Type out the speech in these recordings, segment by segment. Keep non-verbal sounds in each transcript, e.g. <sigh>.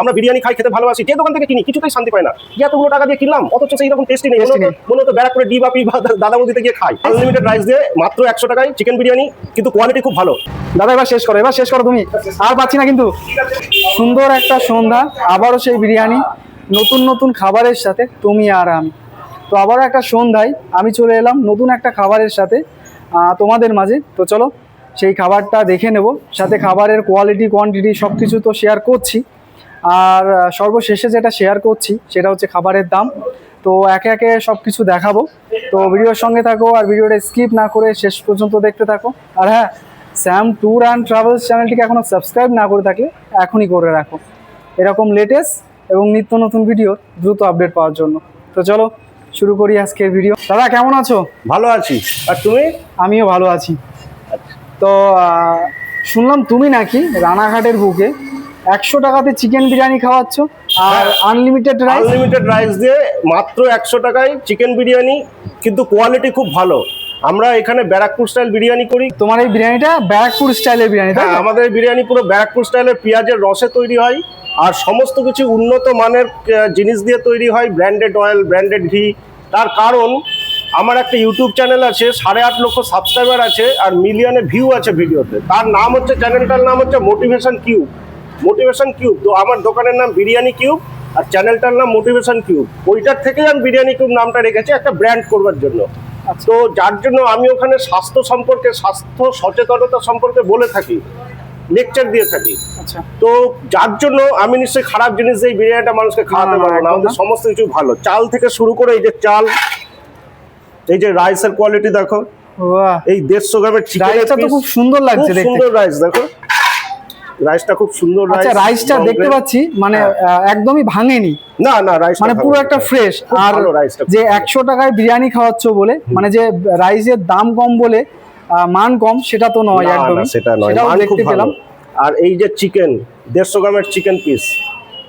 আমরা বিরিয়ানি খাই খেতে ভালোবাসি যে দোকান থেকে কিনি কিছুতেই শান্তি পায় না। এতগুলো টাকা দিয়ে কিনলাম অথচ সেই রকম টেস্টি নেই। Tasty নেই। মনে তো ব্যারাকপুরে ডি বাপি বা দাদা বৌদিতে গিয়ে খাই। আনলিমিটেড রাইস দিয়ে মাত্র একশো টাকায় চিকেন বিরিয়ানি কিন্তু কোয়ালিটি খুব ভালো। দাদা এবার শেষ করো এবার শেষ করো তুমি। আর পাচ্ছি না কিন্তু। সুন্দর একটা সন্ধ্যা আবারও সেই বিরিয়ানি নতুন নতুন খাবারের সাথে তুমি আর আমি। তো আবারও একটা সন্ধ্যায় আমি চলে এলাম নতুন একটা খাবারের সাথে তোমাদের মাঝে। তো চলো সেই খাবারটা দেখে নেব। সাথে খাবারের কোয়ালিটি কোয়ান্টিটি সব কিছু তো শেয়ার করছি। আর সর্বশেষে যেটা শেয়ার করছি সেটা হচ্ছে খাবারের দাম। তো একে একে সব কিছু দেখাবো। তো ভিডিওর সঙ্গে থাকো আর ভিডিওটা স্কিপ না করে শেষ পর্যন্ত দেখতে থাকো। আর হ্যাঁ স্যাম ট্যুর অ্যান্ড ট্রাভেলস চ্যানেলটিকে এখনও সাবস্ক্রাইব না করে থাকলে এখনই করে রাখো। এরকম লেটেস্ট এবং নিত্য নতুন ভিডিও দ্রুত আপডেট পাওয়ার জন্য। তো চলো শুরু করি আজকের ভিডিও দাদা কেমন আছো? ভালো আছি। আর তুমি? আমিও ভালো আছি। তো শুনলাম তুমি নাকি রানাঘাটের বুকে একশো টাকাতে চিকেন বিরিয়ানি খাওয়াচ্ছ আর আনলিমিটেড রাইস আনলিমিটেড রাইস দিয়ে মাত্র একশো টাকায় চিকেন বিরিয়ানি কিন্তু কোয়ালিটি খুব ভালো। আমরা এখানে ব্যারাকপুর স্টাইল বিরিয়ানি করি। তোমার এই বিরিয়ানিটা ব্যারাকপুর স্টাইলের বিরিয়ানি হ্যাঁ আমাদের এই বিরিয়ানি পুরো ব্যারাকপুর স্টাইলের পেঁয়াজের রসে তৈরি হয়। আর সমস্ত কিছু উন্নত মানের জিনিস দিয়ে তৈরি হয় ব্র্যান্ডেড অয়েল ব্র্যান্ডেড ঘি। তার কারণ আমার একটা ইউটিউব চ্যানেল আছে সাড়ে আট লক্ষ সাবস্ক্রাইবার আছে আর মিলিয়নে ভিউ আছে ভিডিওতে। তার নাম হচ্ছে চ্যানেলটার নাম হচ্ছে মোটিভেশন কিউব মোটিভেশন কিউব তো আমার দোকানের নাম বিরিয়ানি কিউব আর চ্যানেলটার নাম মোটিভেশন কিউব ওইটার থেকেই আমি বিরিয়ানি কিউব নামটা রেখেছি একটা ব্র্যান্ড করবার জন্য। তো যার জন্য আমি ওখানে স্বাস্থ্য সম্পর্কে স্বাস্থ্য সচেতনতা সম্পর্কে বলে থাকি লেকচার দিয়ে থাকি। আচ্ছা। তো যার জন্য আমি নিশ্চয়ই খারাপ জিনিস এই বিরিয়ানিটা মানুষকে খাওয়াতে পারব না। আমাদের সমস্ত কিছু ভালো। চাল থেকে শুরু করে এই যে চাল এই যে রাইসের কোয়ালিটি দেখো। এই দেড়শো গ্রামের চিকেন খুব সুন্দর লাগছে সুন্দর রাইস দেখো। রাইসটা খুব সুন্দর আচ্ছা রাইসটা দেখতে পাচ্ছি মানে হ্যাঁ। একদমই ভাঙেনি। না না রাইসটা মানে পুরো একটা ফ্রেশ আর যে একশো টাকায় বিরিয়ানি খাওয়াচ্ছ বলে মানে যে রাইসের দাম কম বলে মান কম সেটা তো নয় একদম সেটা নয়। মান খুব দেখতে ভালো। পেলাম। আর এই যে চিকেন দেড়শো গ্রামের চিকেন পিস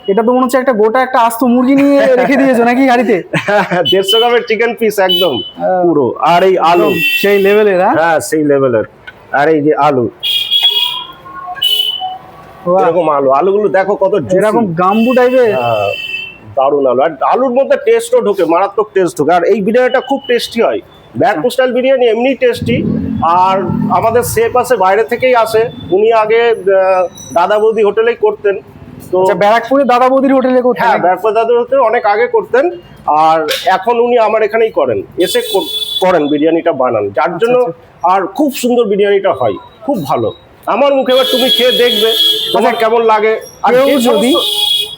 এটা তো মনে হচ্ছে একটা গোটা একটা আস্ত মুরগি নিয়ে <laughs> রেখে দিয়েছ নাকি গাড়িতে? <laughs> দেড়শো গ্রামের চিকেন পিস একদম পুরো। আর এই আলু। সেই লেভেলের হ্যাঁ? হ্যাঁ সেই লেভেলের আর এই যে আলু। এরকম আলু। আলুগুলো দেখো কত। এরকম গাম্বু টাইপের হ্যাঁ, দারুণ আলু। আর আলুর মধ্যে টেস্টও ঢোকে মারাত্মক টেস্ট ঢোকে। আর এই বিরিয়ানিটা খুব টেস্টি হয়। ব্যাকপো স্টাইল বিরিয়ানি এমনি টেস্টি আর আমাদের সেফ আছে বাইরে থেকেই আসে। উনি আগে দাদা বৌদি হোটেলেই করতেন। তো আচ্ছা ব্যারাকপুরে দাদা বৌদির হোটেলে কোথায় হ্যাঁ ব্যাকপো দাদা হোটেল অনেক আগে করতেন। আর এখন উনি আমার এখানেই করেন। এসে করেন বিরিয়ানিটা বানান। যার জন্য আর খুব সুন্দর বিরিয়ানিটা হয়। খুব ভালো। আমার মুখে এবার তুমি খেয়ে দেখবে তোমার কেমন লাগে আর কেউ যদি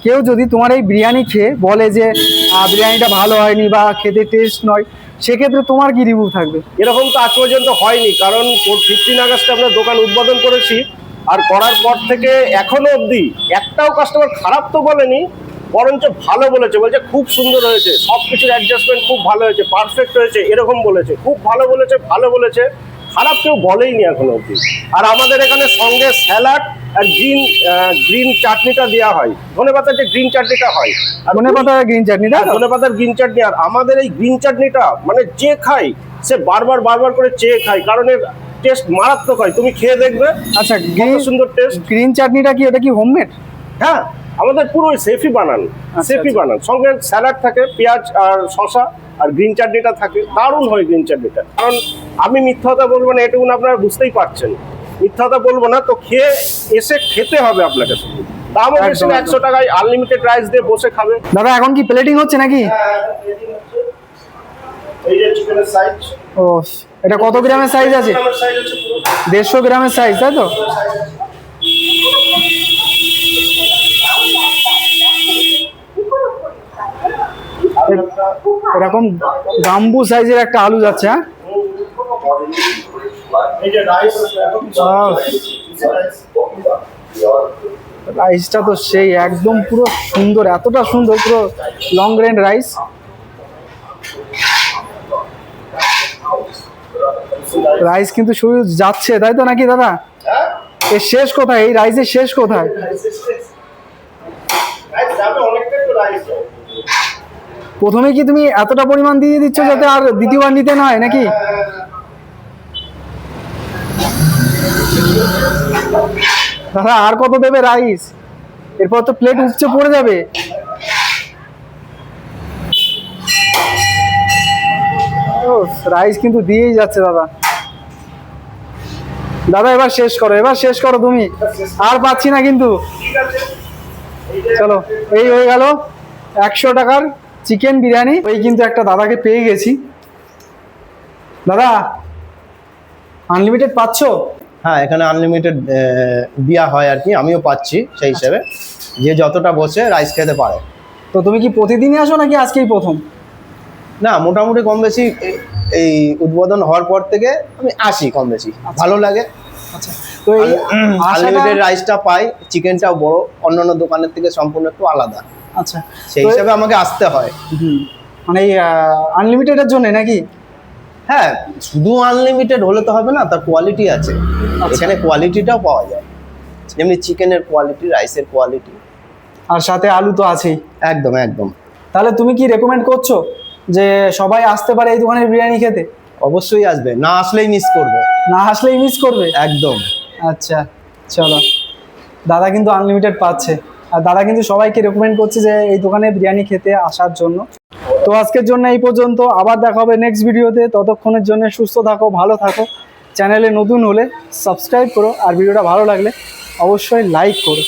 কেউ যদি তোমার এই বিরিয়ানি খেয়ে বলে যে বিরিয়ানিটা ভালো হয়নি বা খেতে টেস্ট নয় সেক্ষেত্রে তোমার কি রিভিউ থাকবে? এরকম তো আজ পর্যন্ত হয়নি কারণ ফিফটিন আগস্টে আমরা দোকান উদ্বোধন করেছি আর করার পর থেকে এখনও অবধি একটাও কাস্টমার খারাপ তো বলেনি বরঞ্চ ভালো বলেছে বলছে খুব সুন্দর হয়েছে সব কিছুর অ্যাডজাস্টমেন্ট খুব ভালো হয়েছে পারফেক্ট হয়েছে এরকম বলেছে খুব ভালো বলেছে ভালো বলেছে। খারাপ কেউ বলেইনি এখনও অবধি। আর আমাদের এখানে সঙ্গে স্যালাড আর গ্রিন গ্রিন চাটনিটা দেওয়া হয়। ধনে পাতার যে গ্রিন চাটনিটা হয়। আর ধনে পাতা গ্রিন চাটনিটা? হ্যাঁ, ধনে পাতার গ্রিন চাটনি। আর আমাদের এই গ্রিন চাটনিটা মানে যে খাই সে বারবার বারবার করে চেয়ে খায় কারণ এর টেস্ট মারাত্মক হয়। তুমি খেয়ে দেখবে। আচ্ছা গ্রিন সুন্দর টেস্ট গ্রিন চাটনিটা কি এটা কি হোমমেড হ্যাঁ আমাদের পুরো সেফি বানান সেফি আচ্ছা। বানান। সঙ্গে স্যালাড থাকে পেঁয়াজ আর শশা আর গ্রিন চাটনিটা থাকে দারুণ হয় গ্রিন চাটনিটা কারণ আমি মিথ্যা কথা বলব না এটুকুন আপনারা বুঝতেই পারছেন। মিথ্যা কথা বলব না তো খেয়ে এসে খেতে হবে আপনাকে দামও বেশি না একশো টাকায় আনলিমিটেড রাইস দিয়ে বসে খাবে। দাদা এখন কি প্লেটিং হচ্ছে নাকি? এই যে চিকেনের সাইজ ও এটা কত গ্রামের সাইজ আছে? দেড়শো গ্রামের সাইজ তাই তো? এরকম গাম্বু সাইজের একটা আলু যাচ্ছে হ্যাঁ. রাইসটা তো সেই একদম পুরো সুন্দর এতটা সুন্দর পুরো লং গ্রেন রাইস রাইস কিন্তু শুরু যাচ্ছে তাই তো নাকি দাদা? এর শেষ কোথায়? এই রাইসের শেষ কোথায়? প্রথমে কি তুমি এতটা পরিমাণ দিয়ে দিচ্ছ যাতে আর দ্বিতীয়বার নিতে না হয় নাকি? দাদা, আর কত দেবে রাইস? এরপর তো প্লেট উপচে পড়ে যাবে। রাইস কিন্তু দিয়েই যাচ্ছে, দাদা। দাদা, এবার শেষ করো, এবার শেষ করো তুমি। আর পাচ্ছি না কিন্তু। চলো, এই হয়ে গেল। একশো টাকার চিকেন বিরিয়ানি ওই কিন্তু একটা দাদাকে পেয়ে গেছি। দাদা আনলিমিটেড পাচ্ছো? হ্যাঁ এখানে আনলিমিটেড দেওয়া হয় আর কি আমিও পাচ্ছি সেই হিসেবে। যে যতটা বসে রাইস খেতে পারে। তো তুমি কি প্রতিদিনই আসো নাকি আজকেই প্রথম? না মোটামুটি কম বেশি এই উদ্বোধন হওয়ার পর থেকে আমি আসি কম বেশি। ভালো লাগে। আচ্ছা। তো এই আনলিমিটেড রাইসটা পাই চিকেনটাও বড় অন্যান্য দোকানের থেকে সম্পূর্ণ একটু আলাদা। আচ্ছা। সেই হিসেবে আমাকে আসতে হয়। মানে আনলিমিটেডের জন্য নাকি? হ্যাঁ শুধু আনলিমিটেড হলে তো হবে না তার কোয়ালিটি আছে। আচ্ছা। এখানে কোয়ালিটিটাও পাওয়া যায়। যেমনি চিকেনের কোয়ালিটি রাইসের কোয়ালিটি আর সাথে আলু তো আছেই। একদম একদম। তাহলে তুমি কি রেকমেন্ড করছ যে সবাই আসতে পারে এই দোকানের বিরিয়ানি খেতে? অবশ্যই আসবে। না আসলেই মিস করবে। না আসলেই মিস করবে? একদম। আচ্ছা চলো। দাদা কিন্তু আনলিমিটেড পাচ্ছে। আর দাদা কিন্তু সবাইকে রেকমেন্ড করছে যে এই দোকানে বিরিয়ানি খেতে আসার জন্য। তো আজকের জন্য এই পর্যন্ত, আবার দেখা হবে নেক্সট ভিডিওতে। ততক্ষণের জন্য সুস্থ থাকো, ভালো থাকো। চ্যানেলে নতুন হলে সাবস্ক্রাইব করো। আর ভিডিওটা ভালো লাগলে অবশ্যই লাইক করো।